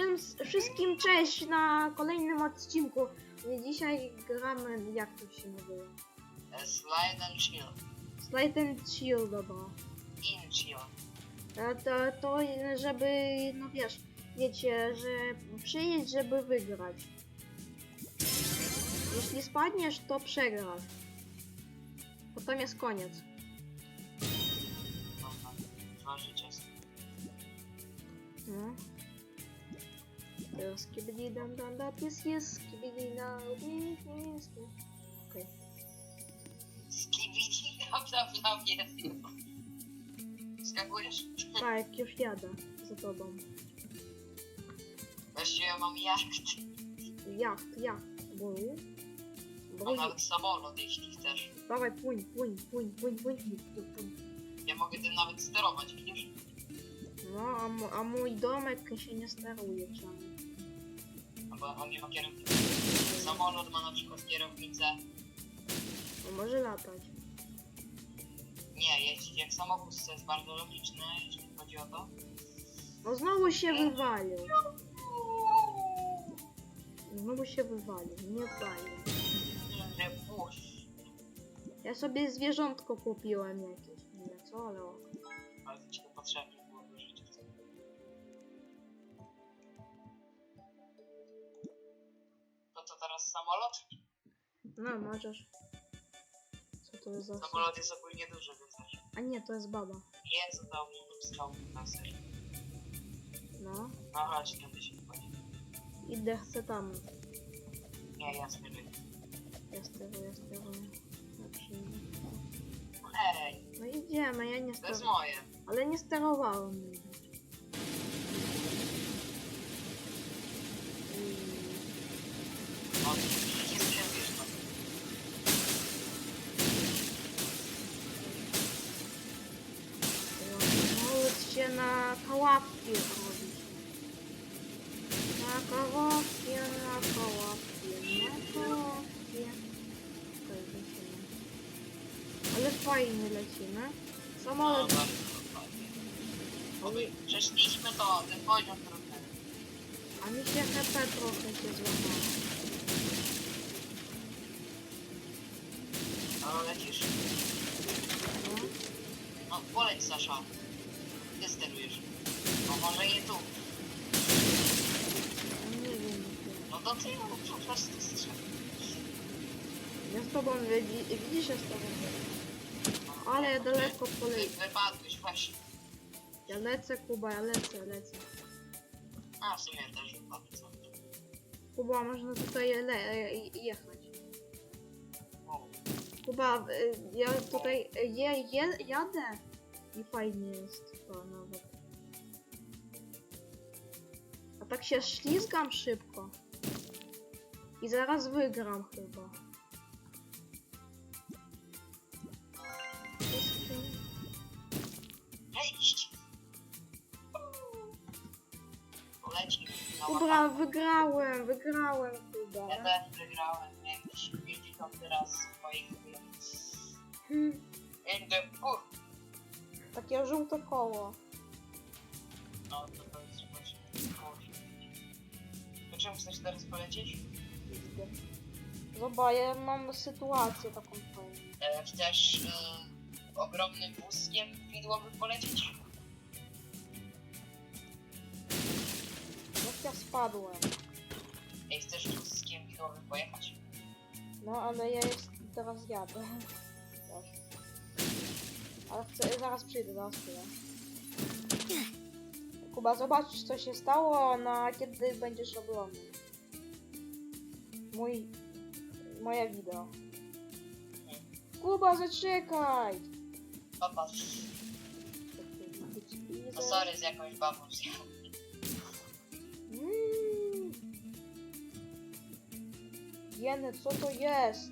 Wszys- Wszystkim cześć na kolejnym odcinku. Dzisiaj gramy, jak to się nazywa? E, Slide and chill. Slide and chill, dobra. In chill. To, to, żeby, no wiesz, wiecie, że przyjść, żeby wygrać. Jeśli spadniesz, to przegrasz. Potem jest koniec. Dobra. Dwa życia. No. Teraz skibidi dam dam dam pies jest skibidi na Okej. Skibidi, dobra, dla mnie. Skakujesz? Tak, już jadę za tobą. Właściwie ja mam jacht. Jak, jak? Bo... Bo... Mam nawet samolot, jeśli chcesz. Dawaj, płyń, płyń, płyń, płyń, płyń, płyń, płyń. Ja mogę tym nawet sterować, widzisz? No, a, mo- a mój domek się nie steruje czemu. Albo on nie ma kierownicy. Samolot ma na przykład kierownicę. On może latać. Nie, jeździ jak samochód, co jest bardzo logiczne, jeśli chodzi o to. No znowu się wywalił. Znowu się wywalił, nie fajnie. Że puść. Ja sobie zwierzątko kupiłem jakieś. Nie wiem co, ale o. Ale to ci to potrzebne teraz samolot? No, możesz. Co to jest za... Samolot jest ogólnie duży, więc weź. A nie, to jest baba. Jezu, dał mi strzał na serio. No. No chodź, kiedy się wchodzi. Idę, chcę tam. Nie, jasny. Jest tego, jest tego. Ej, No idziemy, ja nie to jest sterowałem. moje. Ale nie sterowałem. nigdy. Kałapki robić. Na kałapki, na kałapki, na kałapki. Okej, lecimy. Ale fajnie lecimy. No, Samolot bardzo fajnie. Oby Przeszliśmy to, ten poziom trochę. A mi się HP trochę się złamało. No, lecisz. No. No, poleć Sasza. Sterujesz. No może nie tu. No nie wiem. No do tyłu, po prostu strzel. Ja z tobą widzi, widzisz, ja z tobą. Ale no, daleko ty- poleci. Wypadłeś właśnie. Ja lecę, Kuba, ja lecę, lecę. A, w sumie też wypadł. co? Kuba, można tutaj le jechać. Kuba, y, ja tutaj je, je, jadę i fajnie jest to nawet. A tak się ślizgam szybko. I zaraz wygram chyba. Cześć! Kuba, łapach. wygrałem, wygrałem Kuba. Ja też wygrałem jakiś 50 raz w moich chwilach. Hmm, In the book. Takie żółte koło. No to to jest właśnie. To czemu chcesz teraz polecieć? Widzę. Zobacz, ja mam sytuację taką fajną. E, chcesz e, ogromnym wózkiem widłowym polecieć? Jak ja spadłem. Ej, chcesz wózkiem widłowym pojechać? No, ale ja jest teraz jadę. Ale chcę, zaraz przyjdę, zaraz przyjdę. Kuba, zobacz co się stało na kiedy będziesz oglądał. Mój... Moje wideo. Kuba, zaczekaj! Popatrz. No sorry, z jakąś babą. Mm. Jeny, co to jest?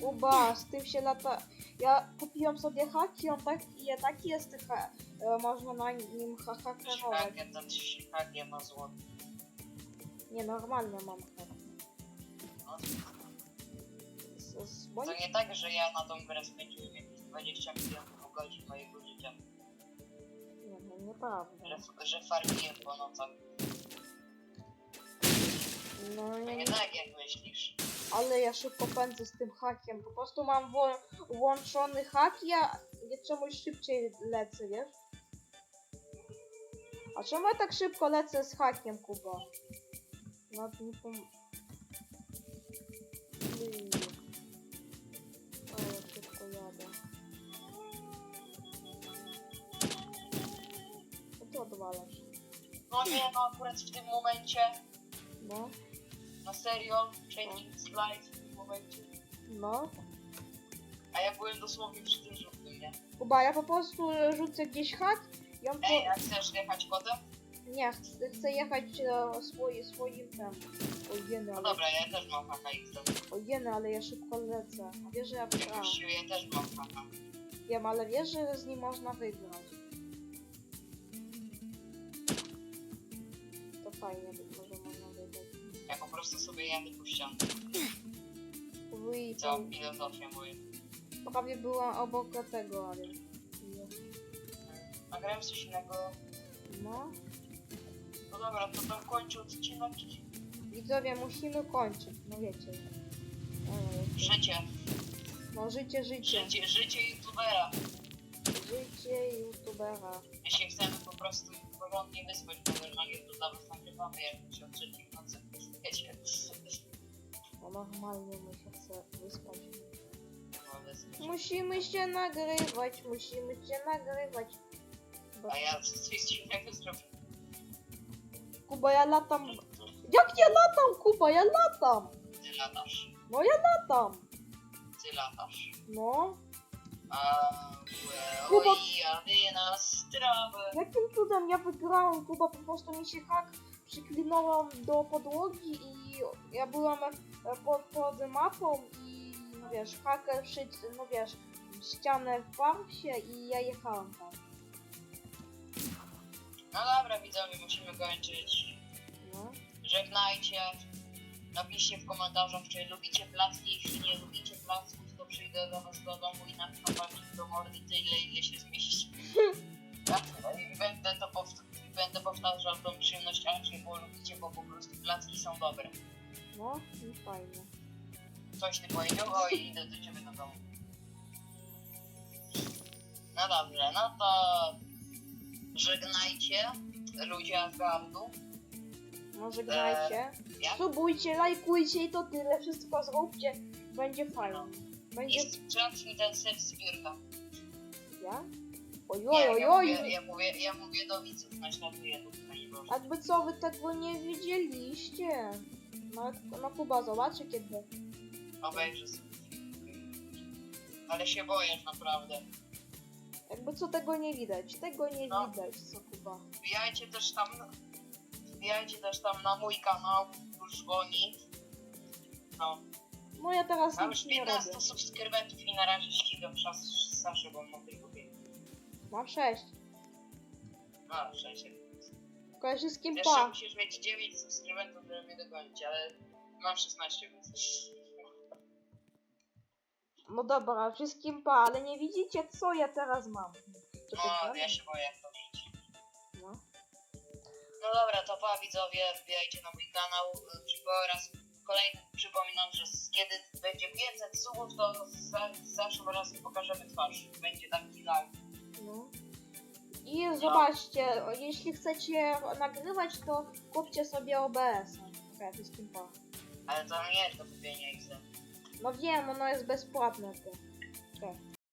Kuba, z tym się lata... Ja kupiłam sobie hak i on tak, i taki jest ha, e, można na nim ha hakerować. Hakiem, ten hakiem ma złoty. Nie, normalnie mam hak. No, Z, z to moim... nie tak, że ja na tą grę spędziłem jakieś 20 milionów godzin mojego życia. Nie, no nieprawda. Że, że farmiłem po nocach. No To nie, nie tak jak myślisz. Ale ja szybko pędzę z tym hakiem. Po prostu mam włączony hak i ja czemuś szybciej lecę, wiesz? A czemu ja tak szybko lecę z hakiem, Kuba? No nie pom... Ale szybko jadę. Co ty odwalasz? No nie, no akurat w tym momencie, No, na serio, changing slide w tym momencie. no. A ja byłem dosłownie przy tym żółtym, nie? Kuba, ja po prostu rzucę gdzieś hak i on po... Ej, a chcesz jechać kotem? Nie, chcę, chcę jechać e, swoi, swoim tem. Ojeny, No ale, dobra, ja też mam haka i chcę. ojeny, ale ja szybko lecę. A wiesz, że ja Jak wygrałem. już ja też mam haka. Wiem, ale wiesz, że z nim można wygrać. To fajnie, bo może można. Ja po prostu sobie jadę po ścianie. Uj, Całą filozofię mówię. prawie była obok tego, ale... Nagrałem coś innego. No. No dobra, to tam kończę odcinek. Widzowie, musimy kończyć, no wiecie. Ale- Życie, No życie, życie. życie, życie youtubera. Życie youtubera. Jeśli chcemy po prostu porządnie wyspać, bo normalnie to dla was nagrywamy jak się o trzeciej w nocy, wiecie. No normalnie my się chce wyspać. No. Musimy się nagrywać, musimy się nagrywać. Bo... A ja coś innego zrobię. Kuba, ja latam. Jak ja latam, Kuba, ja latam! Ty latasz, No ja latam! ty latasz. No. A Kuba- oj, jadę na strawę. Jakim cudem ja wygrałem, Kuba, po prostu mi się hak przyklinąłem do podłogi i ja byłem e, pod, pod mapą i no wiesz, haker przy, no wiesz, ścianę wparł się i ja jechałem tam. No dobra, widzowie, musimy kończyć. No. Żegnajcie. Napiszcie w komentarzach, czy lubicie placki. Jeśli nie lubicie placków, to przyjdę do was do domu i wam ich do mordy tyle, ile się zmieści. Placki są dobre. No, i fajnie. Coś ty powiedział, o i idę do ciebie do domu. No dobrze, no to żegnajcie ludzie Asgardu. No żegnajcie. Ja Subujcie, lajkujcie i to tyle. Wszystko zróbcie. Będzie fajnie. Będzie... i sprawdź mi ten set zbiórka. Ja? Nie, Ojoj, ja, ojoj. mówię, ja, mówię, ja mówię do widzów, to tutaj Boże. Jakby co, wy tego nie widzieliście. No, no Kuba, zobaczy kiedy. Obejrzę sobie. Ale się boję naprawdę. Jakby co, tego nie widać. Tego nie No. widać, co Kuba. Wbijajcie też tam, wbijajcie też tam na mój kanał, już Boni. No, No ja teraz mam nic już nie robię. 15 subskrybentów i na razie ścigam Sas- Saszę, bo mam tylko 5. Mam sześć. No, 6. Tylko wszystkim Jeszcze pa. musisz mieć 9 subskrybentów, żeby mnie dogonić, ale mam 16, więc... No dobra, wszystkim pa, ale nie widzicie co ja teraz mam. To No, ja się boję jak to wrzucić. No. No dobra, to pa widzowie, wbijajcie na mój kanał y, przy- oraz kolejny przypominam, że z- kiedy będzie 500 subów, to za, zawsze razem pokażemy twarz. Będzie taki live. No. I zobaczcie, jeśli chcecie nagrywać, to kupcie sobie OBS. Okej, wszystkim pa. Ale to nie jest do kupienia XD. No wiem, ono jest bezpłatne. To.